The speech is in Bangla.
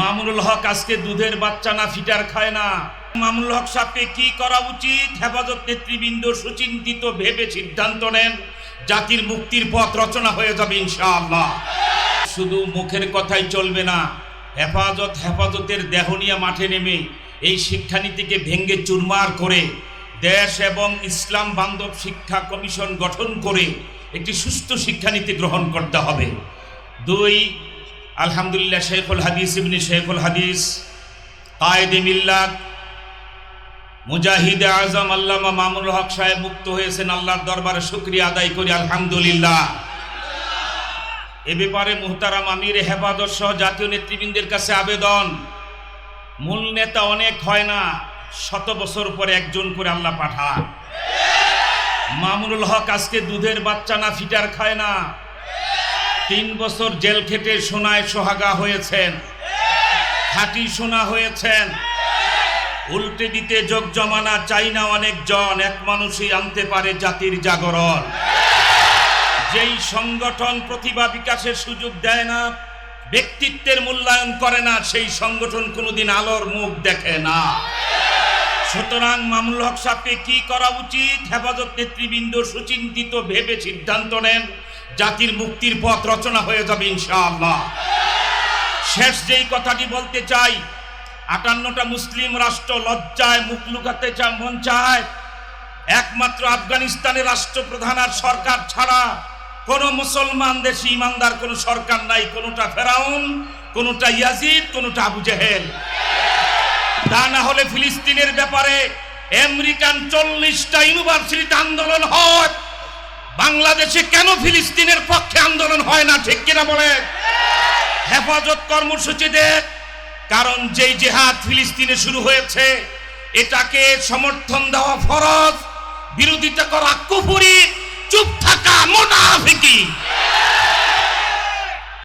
মামুনুল হক আজকে দুধের বাচ্চা না ফিটার খায় না। মামুনুল হক সাহেবকে কি করা উচিত? হেফাজত নেতৃবৃন্দ সুচিন্তিত ভেবে সিদ্ধান্ত নেন। জাতির মুক্তির পথ রচনা হয়ে যাবে ইনশাআল্লাহ। শুধু মুখের কথাই চলবে না, হেফাজত হেফাজতের দেহনিয়া মাঠে নেমে এই শিক্ষানীতিকে ভেঙ্গে চুরমার করে দেশ এবং ইসলাম বান্ধব শিক্ষা কমিশন গঠন করে একটি সুস্থ শিক্ষানীতি গ্রহণ করতে হবে। দুই আলহামদুলিল্লাহ, শেখুল হাদিস ইবনি শেখুল হাদিস, কায়েদে মিল্লাত, মুজাহিদে আজম, আল্লামা মামুল হক সাহেব মুক্ত হয়েছেন আল্লাহর দরবারে শুক্রিয়া আদায় করি, আলহামদুলিল্লাহ। এ ব্যাপারে মুহতারাম আমির হেফাজত সহ জাতীয় নেতৃবৃন্দের কাছে আবেদন, মূল নেতা অনেক হয় না, শত বছর পরে একজন করে আল্লাহ পাঠায় মামুনুল হক আজকে দুধের বাচ্চা না, ফিটার খায় না। তিন বছর জেল খেটে সোনায় সোহাগা হয়েছেন। খাঁটি সোনা হয়েছেন। উল্টে দিতে যোগ জমানা চাই না অনেকজন এক মানুষই আনতে পারে জাতির জাগরণ। যেই সংগঠন প্রতিভা বিকাশের সুযোগ দেয় না, ব্যক্তিত্বের মূল্যায়ন করে না, সেই সংগঠন কোনোদিন আলোর মুখ দেখে না। সুতরাং মামুল হক সাহেবকে কি করা উচিত? হেফাজত নেতৃবৃন্দ সুচিন্তিত ভেবে সিদ্ধান্ত নেন। জাতির মুক্তির পথ রচনা হয়ে যাবে ইনশাআল্লাহ। শেষ যেই কথাটি বলতে চাই, আটান্নটা মুসলিম রাষ্ট্র লজ্জায় মুখ লুকাতে চা মন চায়। একমাত্র আফগানিস্তানের রাষ্ট্রপ্রধান আর সরকার ছাড়া কোন মুসলমান দেশি ইমানদার, কোন সরকার নাই, কোনটা ফেরাউন, কোনটা ইয়াজিদ, কোনটা আবু জেহেল। তা না হলে ফিলিস্তিনের ব্যাপারে আমেরিকান চল্লিশটা ইউনিভার্সিটিতে আন্দোলন হয়। বাংলাদেশে কেন ফিলিস্তিনের পক্ষে আন্দোলন হয় না? ঠিক কিনা বলে? হেফাজত কর্মসূচিতে কারণ যেই জেহাদ ফিলিস্তিনে শুরু হয়েছে, এটাকে সমর্থন দেওয়া ফরজ। বিরোধিতা করা কুপুরি চুপ থাকা মোনাফিকি।